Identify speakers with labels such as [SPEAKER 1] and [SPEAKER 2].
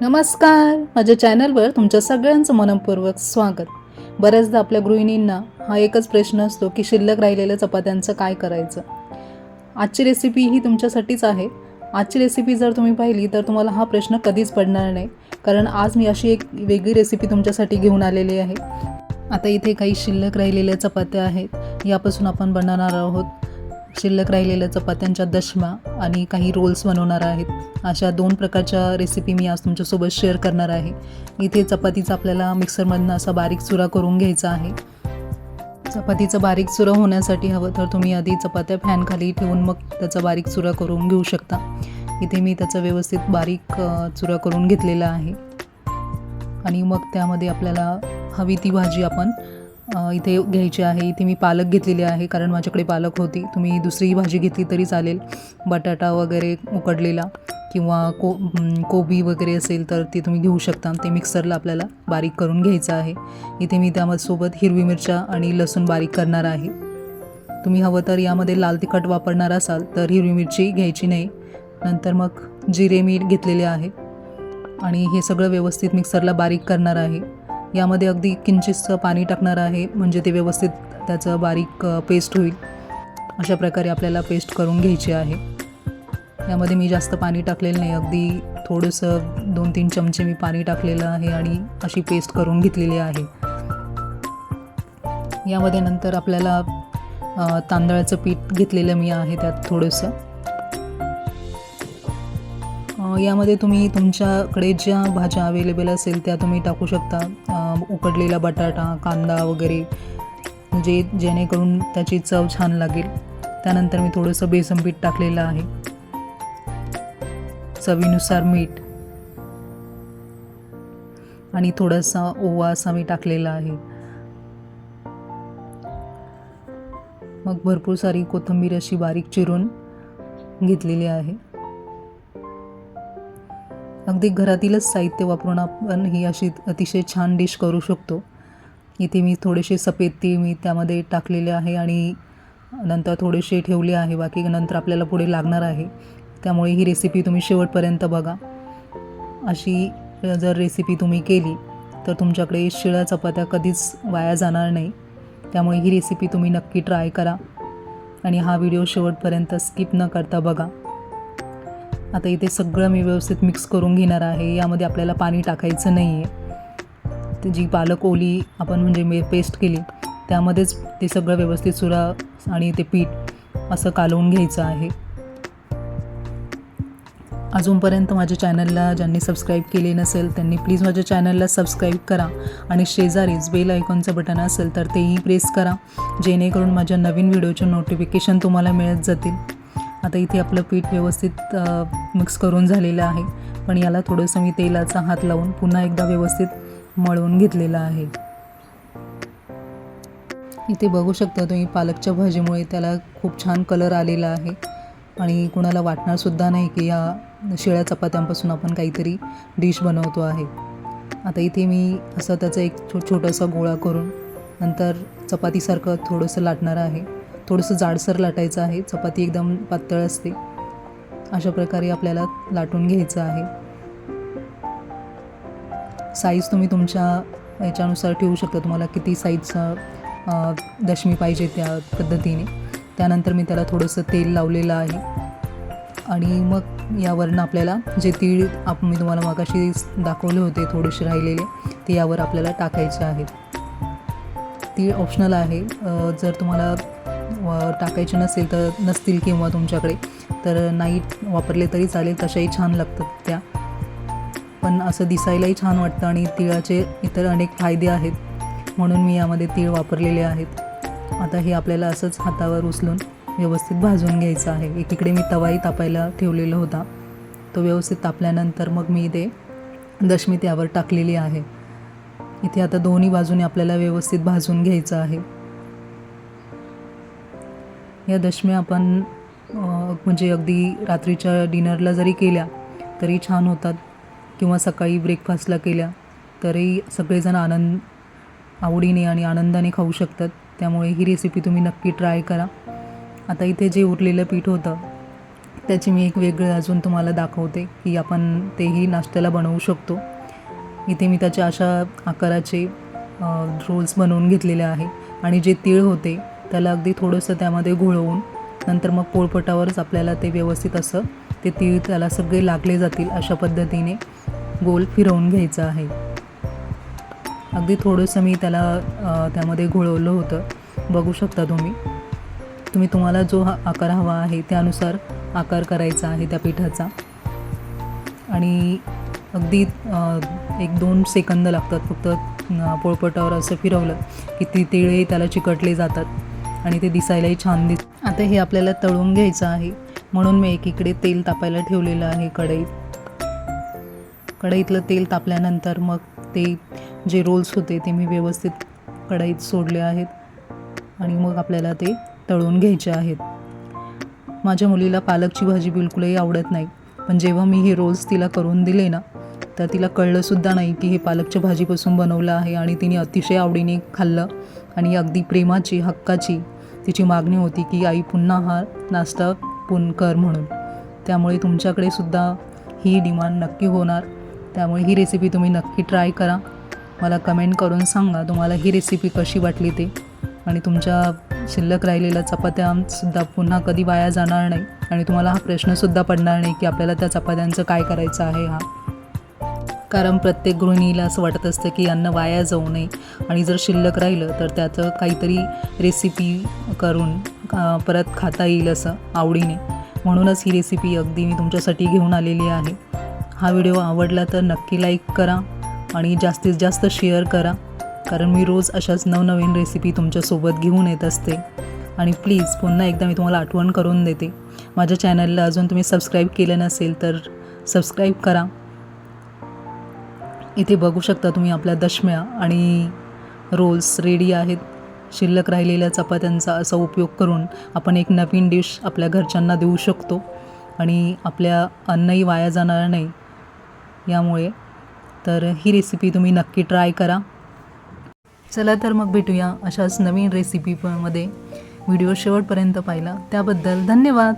[SPEAKER 1] नमस्कार. माझ्या चॅनलवर तुमच्या सगळ्यांचं मनपूर्वक स्वागत. बऱ्याचदा आपल्या गृहिणींना हा एकच प्रश्न असतो की शिल्लक राहिलेल्या चपात्यांचं काय करायचं? आजची रेसिपी ही तुमच्यासाठीच आहे. आजची रेसिपी जर तुम्ही पाहिली तर तुम्हाला हा प्रश्न कधीच पडणार नाही. कारण आज मी अशी एक वेगळी रेसिपी तुमच्यासाठी घेऊन आलेली आहे. आता इथे काही शिल्लक राहिलेल्या चपात्या आहेत. यापासून आपण बनवणार आहोत शिल्लक राहिलेल्या चपात्यांच्या दशमा आणि काही रोल्स बनवणार आहेत. अशा दोन प्रकारच्या रेसिपी मी आज तुमच्यासोबत शेअर करणार आहे. इथे चपातीचा आपल्याला मिक्सरमधनं असा बारीक चुरा करून घ्यायचा आहे. चपातीचं बारीक चुरा होण्यासाठी हवं तर तुम्ही आधी चपात्या फॅनखाली ठेवून मग त्याचा बारीक चुरा करून घेऊ शकता. इथे मी त्याचा व्यवस्थित बारीक चुरा करून घेतलेला आहे. आणि मग त्यामध्ये आपल्याला हवी ती भाजी आपण इथे घ्यायची आहे. इथे मी पालक घेतलेली आहे कारण माझ्याकडे पालक होती. तुम्ही दुसरी भाजी घेतली तरी चालेल. बटाटा वगैरे उकडलेला किंवा को कोबी वगैरे असेल तर ते तुम्ही घेऊ शकता. ते मिक्सरला आपल्याला बारीक करून घ्यायचं आहे. इथे मी त्यामध्ये सोबत हिरवी मिरच्या आणि लसूण बारीक करणार आहे. तुम्ही हवं तर यामध्ये लाल तिखट वापरणार असाल तर हिरवी मिरची घ्यायची नाही. नंतर मग जिरे मीठ घेतलेले आहे. आणि हे सगळं व्यवस्थित मिक्सरला बारीक करणार आहे. यामध्ये अगदी किंचितचं पाणी टाकणार आहे म्हणजे ते व्यवस्थित त्याचं बारीक पेस्ट होईल. अशा प्रकारे आपल्याला पेस्ट करून घ्यायची आहे. यामध्ये मी जास्त पाणी टाकलेलं नाही अगदी थोडंसं दोन तीन चमचे मी पाणी टाकलेलं आहे आणि अशी पेस्ट करून घेतलेली आहे. यामध्ये नंतर आपल्याला तांदळाचं पीठ घेतलेलं मी आहे त्यात थोडंसं. यामध्ये तुम्ही तुमच्याकडे ज्या भाज्या अवेलेबल असेल त्या तुम्ही टाकू शकता. उकडलेला बटाटा कांदा वगैरे. जे जेणेकरून त्याची चव छान लागेल. त्यानंतर मी थोडंसं बेसन पीठ टाकलेलं आहे. चवीनुसार मीठ. आणि थोडासा ओवा असा मी टाकलेला आहे. मग भरपूर सारी कोथिंबीर अशी बारीक चिरून घेतलेली आहे. अगदी घरातीलच साहित्य वापरून आपण ही अशी अतिशय छान डिश करू शकतो. इथे मी थोडेसे सफेद मी त्यामध्ये टाकलेले आहे आणि नंतर थोडेसे ठेवले आहे. बाकी नंतर आपल्याला पुढे लागणार आहे. त्यामुळे ही रेसिपी तुम्ही शेवटपर्यंत बघा. अशी जर रेसिपी तुम्ही केली तर तुमच्याकडे शिळ्या चपात्या कधीच वाया जाणार नाही. त्यामुळे ही रेसिपी तुम्ही नक्की ट्राय करा. आणि हा व्हिडिओ शेवटपर्यंत स्किप न करता बघा. आता इथे सगळं मी व्यवस्थित मिक्स करून घेणार आहे. यामध्ये आपल्याला पाणी टाकायचं नाही आहे ते जी पालक ओली आपण म्हणजे मे पेस्ट केली त्यामध्येच ते सगळं व्यवस्थित सुरा आणि ते पीठ असं कालवून घ्यायचं आहे. अजूनपर्यंत माझ्या चॅनलला ज्यांनी सबस्क्राईब केले नसेल त्यांनी प्लीज माझ्या चॅनलला सबस्क्राईब करा आणि शेजारीच बेल आयकॉनचं बटन असेल तर तेही प्रेस करा जेणेकरून माझ्या नवीन व्हिडिओचे नोटिफिकेशन तुम्हाला मिळत जातील. आता इथे आपलं पीठ व्यवस्थित मिक्स करून झालेलं आहे. पण याला थोडंसं मी तेलाचा हात लावून पुन्हा एकदा व्यवस्थित मळवून घेतलेलं आहे. इथे बघू शकता तुम्ही पालकच्या भाजीमुळे त्याला खूप छान कलर आलेला आहे. आणि कुणाला वाटणारसुद्धा नाही की या शिळ्या चपात्यांपासून आपण काहीतरी डिश बनवतो आहे. आता इथे मी असं त्याचा एक छो छोटासा गोळा करून नंतर चपातीसारखं थोडंसं लाटणार आहे. थोडंसं जाडसर लाटायचं आहे. चपाती एकदम पातळ असते. अशा प्रकारे आपल्याला लाटून घ्यायचं आहे. साईज तुम्ही तुमच्या याच्यानुसार ठेवू शकता. तुम्हाला किती साईजचा दशमी पाहिजे त्या पद्धतीने. त्यानंतर मी त्याला थोडंसं तेल लावलेलं आहे. आणि मग यावरनं आपल्याला जे तीळ आप मी तुम्हाला मगाशी दाखवले होते थोडेसे राहिलेले ते यावर आपल्याला टाकायचे आहेत. तीळ ऑप्शनल आहे. जर तुम्हाला टाकायचे नसेल तर नसतील किंवा तुमच्याकडे तर नाही वापरले तरी चालेल तशाही छान लागतात त्या. पण असं दिसायलाही छान वाटतं आणि तिळाचे इतर अनेक फायदे आहेत म्हणून मी यामध्ये तीळ वापरलेले आहेत. आता हे आपल्याला असंच हातावर उचलून व्यवस्थित भाजून घ्यायचं आहे. एकीकडे मी तवाही तापायला ठेवलेला होता. तो व्यवस्थित तापल्यानंतर मग मी ते दशमी त्यावर टाकलेली आहे. इथे आता दोन्ही बाजूने आपल्याला व्यवस्थित भाजून घ्यायचं आहे. या दशम्या आपण म्हणजे अगदी रात्रीच्या डिनरला जरी केल्या तरी छान होतात. किंवा सकाळी ब्रेकफास्टला केल्या तरी सगळेजण आनंद आवडीने आणि आनंदाने खाऊ शकतात. त्यामुळे ही रेसिपी तुम्ही नक्की ट्राय करा. आता इथे जे उरलेलं पीठ होतं त्याची मी एक वेगळं अजून तुम्हाला दाखवते की आपण तेही नाश्त्याला बनवू शकतो. इथे मी त्याच्या अशा आकाराचे रोल्स बनवून घेतलेले आहे. आणि जे तीळ होते त्याला अगदी थोडंसं त्यामध्ये घोळवून नंतर मग पोळपटावरच आपल्याला ते व्यवस्थित असं ते तीळ त्याला सगळे लागले जातील अशा पद्धतीने गोल फिरवून घ्यायचं आहे. अगदी थोडंसं मी त्याला त्यामध्ये घोळवलं होतं. बघू शकता तुम्ही. तुम्ही तुम्हाला जो हा आकार हवा आहे त्यानुसार आकार करायचा आहे त्या पिठाचा. आणि अगदी एक दोन सेकंद लागतात फक्त पोळपटावर असं फिरवलं की ती तिळे त्याला चिकटले जातात. आणि ते दिसायलाही छान दिस आता हे आपल्याला तळून घ्यायचं आहे. म्हणून मी एकीकडे तेल तापायला ठेवलेलं आहे कढईत. कढईतलं तेल तापल्यानंतर मग ते जे रोल्स होते ते मी व्यवस्थित कढईत सोडले आहेत. आणि मग आपल्याला ते तळून घ्यायचे आहेत. माझ्या मुलीला पालकची भाजी बिलकुलही आवडत नाही. पण जेव्हा मी हे रोल्स तिला करून दिले ना तर तिला कळलंसुद्धा नाही की हे पालकच्या भाजीपासून बनवलं आहे आणि तिने अतिशय आवडीने खाल्लं आणि अगदी प्रेमाची हक्काची तिची मागणी होती की आई पुन्हा हा नाश्ता पुन कर म्हणून. त्यामुळे तुमच्याकडे सुद्धा ही डिमांड नक्की होणार. त्यामुळे ही रेसिपी तुम्ही नक्की ट्राय करा. मला कमेंट करून सांगा तुम्हाला ही रेसिपी कशी वाटली ते. आणि तुमच्या शिल्लक राहिलेल्या चपात्यासुद्धा पुन्हा कधी वाया जाणार नाही. आणि तुम्हाला हा प्रश्नसुद्धा पडणार नाही की आपल्याला त्या चपात्यांचं काय करायचं आहे हा. कारण प्रत्येक गृहिणीला असं वाटत असतं की अन्न वाया जाऊ नये. आणि जर शिल्लक राहिलं तर त्याचं काहीतरी रेसिपी करून परत खाता येईल असं आवडीने. म्हणूनच ही रेसिपी अगदी मी तुमच्यासाठी घेऊन आलेली आहे. हा व्हिडिओ आवडला तर नक्की लाईक करा आणि जास्तीत जास्त शेअर करा. कारण मी रोज अशाच नवनवीन रेसिपी तुमच्यासोबत घेऊन येत असते. आणि प्लीज पुन्हा एकदा मी तुम्हाला आठवण करून देते. माझ्या चॅनलला अजून तुम्ही सबस्क्राईब केलं नसेल तर सबस्क्राईब करा. इथे बघू शकता तुम्ही आपल्या दशम्या आणि रोल्स रेडी आहेत. शिल्लक राहिलेल्या चपात्यांचा असा उपयोग करून आपण एक नवीन डिश आपल्या घरच्यांना देऊ शकतो आणि आपल्या अन्नही वाया जाणार नाही यामुळे. तर ही रेसिपी तुम्ही नक्की ट्राय करा. चला तर मग भेटूया अशाच नवीन रेसिपीमध्ये व्हिडिओ शेवटपर्यंत पाहिला. त्याबद्दल धन्यवाद.